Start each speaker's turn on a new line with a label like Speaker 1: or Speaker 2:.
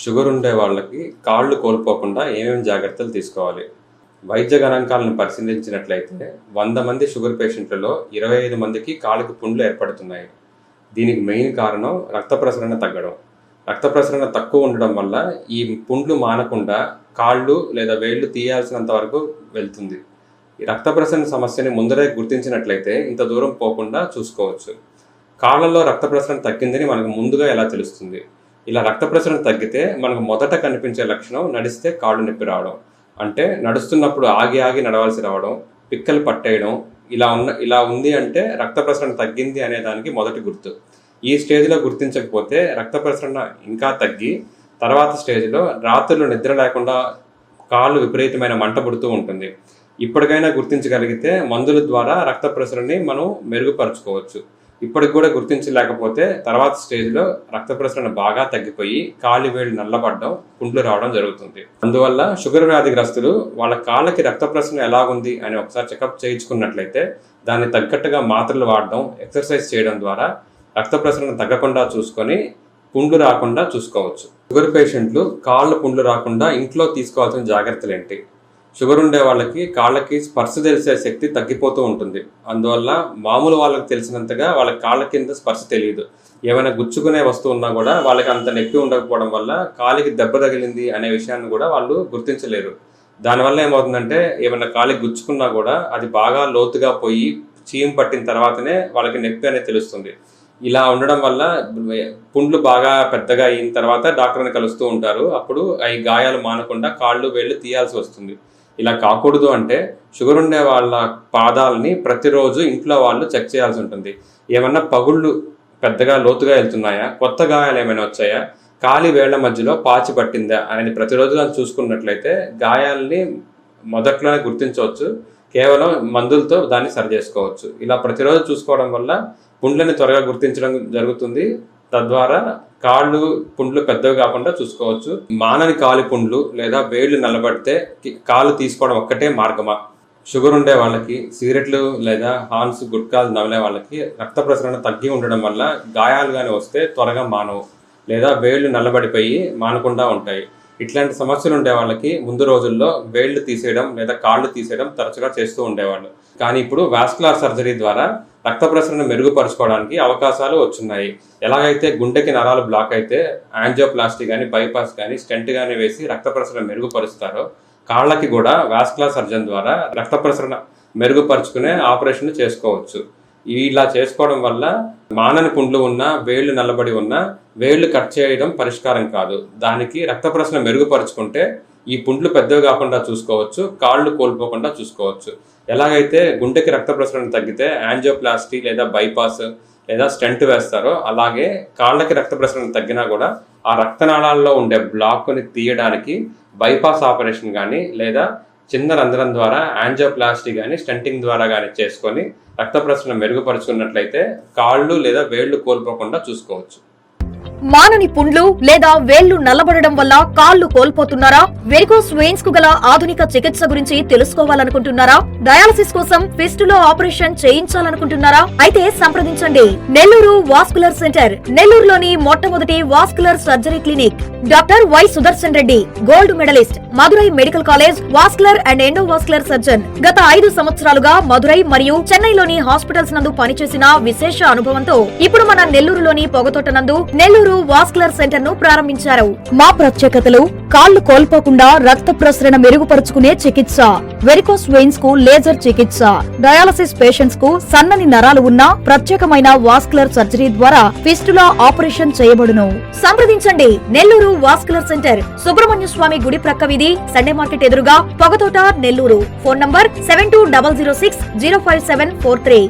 Speaker 1: Sugar ఉండే వాళ్ళకి కాళ్ళు కోల్పోకుండా ఏమేమి జాగ్రత్తలు తీసుకోవాలి? వైద్య గణాంకాలను పరిశీలించినట్లయితే వంద మంది షుగర్ పేషెంట్లలో ఇరవై ఐదు మందికి కాళ్ళకు పుండ్లు ఏర్పడుతున్నాయి. దీనికి మెయిన్ కారణం రక్త ప్రసరణ తగ్గడం. రక్త ప్రసరణ తక్కువ ఉండడం వల్ల ఈ పుండ్లు మానకుండా కాళ్ళు లేదా వేళ్ళు తీయాల్సినంత వరకు వెళ్తుంది. ఈ రక్త ప్రసరణ సమస్యని ముందరే గుర్తించినట్లయితే ఇంత దూరం పోకుండా చూసుకోవచ్చు. కాళ్ళలో రక్త ప్రసరణ తగ్గిందని మనకు ముందుగా ఎలా తెలుస్తుంది? ఇలా రక్త ప్రసరణ తగ్గితే మనకు మొదట కనిపించే లక్షణం నడిస్తే కాళ్ళు నొప్పి రావడం. అంటే నడుస్తున్నప్పుడు ఆగి ఆగి నడవాల్సి రావడం పిక్కలు పట్టేయడం ఇలా ఉన్న ఇలా ఉంది అంటే రక్త ప్రసరణ తగ్గింది అనే దానికి మొదటి గుర్తు. ఈ స్టేజ్లో గుర్తించకపోతే రక్త ప్రసరణ ఇంకా తగ్గి తర్వాత స్టేజ్లో రాత్రులు నిద్ర లేకుండా కాళ్ళు విపరీతమైన మంట పుడుతూ ఉంటుంది. ఇప్పటికైనా గుర్తించగలిగితే మందుల ద్వారా రక్త ప్రసరణని మనం మెరుగుపరచుకోవచ్చు. ఇప్పటికి కూడా గుర్తించలేకపోతే తర్వాత స్టేజ్లో రక్త ప్రసరణ బాగా తగ్గిపోయి కాలి వేళ్ళు నల్లబడడం కుండ్లు రావడం జరుగుతుంది. అందువల్ల షుగర్ వ్యాధిగ్రస్తులు వాళ్ళ కాళ్ళకి రక్త ప్రసరణ ఎలాగుంది అని ఒకసారి చెకప్ చేయించుకున్నట్లయితే దాన్ని తగ్గట్టుగా మాత్రలు వాడడం ఎక్సర్సైజ్ చేయడం ద్వారా రక్త ప్రసరణ తగ్గకుండా చూసుకొని పుండ్లు రాకుండా చూసుకోవచ్చు. షుగర్ పేషెంట్లు కాళ్ళ పుండ్లు రాకుండా ఇంట్లో తీసుకోవాల్సిన జాగ్రత్తలు ఏంటి షుగర్ ఉండే వాళ్ళకి కాళ్ళకి స్పర్శ తెలిసే శక్తి తగ్గిపోతూ ఉంటుంది. అందువల్ల మామూలు వాళ్ళకి తెలిసినంతగా వాళ్ళ కాళ్ళ కింద స్పర్శ తెలియదు. ఏమైనా గుచ్చుకునే వస్తువు ఉన్నా కూడా వాళ్ళకి అంత నొప్పి ఉండకపోవడం వల్ల కాలికి దెబ్బ తగిలింది అనే విషయాన్ని కూడా వాళ్ళు గుర్తించలేరు. దానివల్ల ఏమవుతుందంటే ఏమైనా కాలికి గుచ్చుకున్నా కూడా అది బాగా లోతుగా పోయి చీమ్ పట్టిన తర్వాతనే వాళ్ళకి నొప్పి అనేది తెలుస్తుంది. ఇలా ఉండడం వల్ల పుండ్లు బాగా పెద్దగా అయిన తర్వాత డాక్టర్ని కలుస్తూ ఉంటారు. అప్పుడు అవి గాయాలు మానకుండా కాళ్ళు వేళ్ళు తీయాల్సి వస్తుంది. ఇలా కాకూడదు అంటే షుగర్ ఉండే వాళ్ళ పాదాలని ప్రతిరోజు ఇంట్లో వాళ్ళు చెక్ చేయాల్సి ఉంటుంది. ఏమన్నా పగుళ్ళు పెద్దగా లోతుగా వెళ్తున్నాయా? కొత్త గాయాలు ఏమైనా వచ్చాయా? కాలి వేళ్ళ మధ్యలో పాచి పట్టిందా? అనేది ప్రతిరోజు దాన్ని చూసుకున్నట్లయితే గాయాలని మొదట్లోనే గుర్తించవచ్చు. కేవలం మందులతో దాన్ని సరి చేసుకోవచ్చు ఇలా ప్రతిరోజు చూసుకోవడం వల్ల పుండ్లని త్వరగా గుర్తించడం జరుగుతుంది. తద్వారా కాళ్ళు పుండ్లు పెద్దవి కాకుండా చూసుకోవచ్చు. మానని కాలి పుండ్లు లేదా వేళ్ళు నిలబడితే కాళ్ళు తీసుకోవడం ఒక్కటే మార్గమా? షుగర్ ఉండే వాళ్ళకి సిగరెట్లు లేదా హార్న్స్ గుట్కాలు నవలే వాళ్ళకి రక్త ప్రసరణ తగ్గి ఉండడం వల్ల గాయాలు కానీ వస్తే త్వరగా మానవు. లేదా వేళ్ళు నల్లబడిపోయి మానకుండా ఉంటాయి. ఇట్లాంటి సమస్యలు ఉండే వాళ్ళకి ముందు రోజుల్లో వేళ్ళు తీసేయడం లేదా కాళ్ళు తీసేయడం తరచుగా చేస్తూ ఉండేవాళ్ళు. కానీ ఇప్పుడు వాస్కులార్ సర్జరీ ద్వారా రక్త ప్రసరణ మెరుగుపరచుకోవడానికి అవకాశాలు వచ్చున్నాయి. ఎలాగైతే గుండెకి నరాలు బ్లాక్ అయితే యాంజియోప్లాస్టీ కానీ బైపాస్ కానీ స్టెంట్ కానీ వేసి రక్త ప్రసరణ మెరుగుపరుస్తారో కాళ్ళకి కూడా వాస్కులార్ సర్జన్ ద్వారా రక్త ప్రసరణ మెరుగుపరుచుకునే ఆపరేషన్ చేసుకోవచ్చు. ఇలా చేసుకోవడం వల్ల మానని పుండ్లు ఉన్నా వేళ్ళు నల్లబడి ఉన్నా వేళ్ళు కట్ చేయడం పరిష్కారం కాదు. దానికి రక్త ప్రసరణ మెరుగుపరుచుకుంటే ఈ పుండ్లు పెద్దవి కాకుండా చూసుకోవచ్చు కాళ్ళు కోల్పోకుండా చూసుకోవచ్చు. ఎలాగైతే గుండెకి రక్త ప్రసరణ తగ్గితే యాంజియోప్లాస్టీ లేదా బైపాస్ లేదా స్టెంట్ వేస్తారో అలాగే కాళ్ళకి రక్త ప్రసరణ తగ్గినా కూడా ఆ రక్తనాళాల్లో ఉండే బ్లాక్ని తీయడానికి బైపాస్ ఆపరేషన్ కానీ లేదా చిన్న రంధ్రం ద్వారా యాంజియోప్లాస్టీ కానీ స్టంటింగ్ ద్వారా కానీ చేసుకొని రక్త ప్రసరణ మెరుగుపరుచుకున్నట్లయితే కాళ్ళు లేదా వేళ్ళు కోల్పోకుండా చూసుకోవచ్చు.
Speaker 2: మానని పుండ్లు లేదా వేళ్ళు నల్లబడడం వల్ల కాళ్ళు కోల్పోతున్నారా? వెరికోస్ వెయిన్స్కు గల ఆధునిక చికిత్స గురించి తెలుసుకోవాలనుకుంటున్నారా? డయాలసిస్ కోసం ఫిస్టులో ఆపరేషన్ చేయించాలనుకుంటున్నారా? అయితే సంప్రదించండి. నెల్లూరు వాస్కులర్ సెంటర్ నెల్లూరులోని మొట్టమొదటి vascular surgery clinic. Doctor Y Sudarshan Reddy gold medallist Madurai medical college vascular and endovascular surgeon. గత ఐదు సంవత్సరాలుగా మదురై మరియు చెన్నైలోని హాస్పిటల్స్ నందు పనిచేసిన విశేష అనుభవంతో ఇప్పుడు మన నెల్లూరులోని పొగతోట నందు నెల్లూరు వాస్కులర్ సెంటర్ను ప్రారంభించారు. మా ప్రత్యేకతలు కాళ్ళు కోల్పోకుండా రక్త ప్రసరణ మెరుగుపరుచుకునే చికిత్స వెరికోస్ వెయిన్స్కు లేజర్ చికిత్స డయాలసిస్ పేషెంట్స్కు సన్నని నరాలు ఉన్న ప్రత్యేకమైన వాస్కులర్ సర్జరీ ద్వారా ఫిస్టులా ఆపరేషన్ చేయబడును. సంప్రదించండి నెల్లూరు వాస్కులర్ సెంటర్ సుబ్రహ్మణ్య స్వామి గుడి ప్రక్క వీధి సండే మార్కెట్ ఎదురుగా Pogathota Nellore. Phone number seven two double zero six zero five seven four three.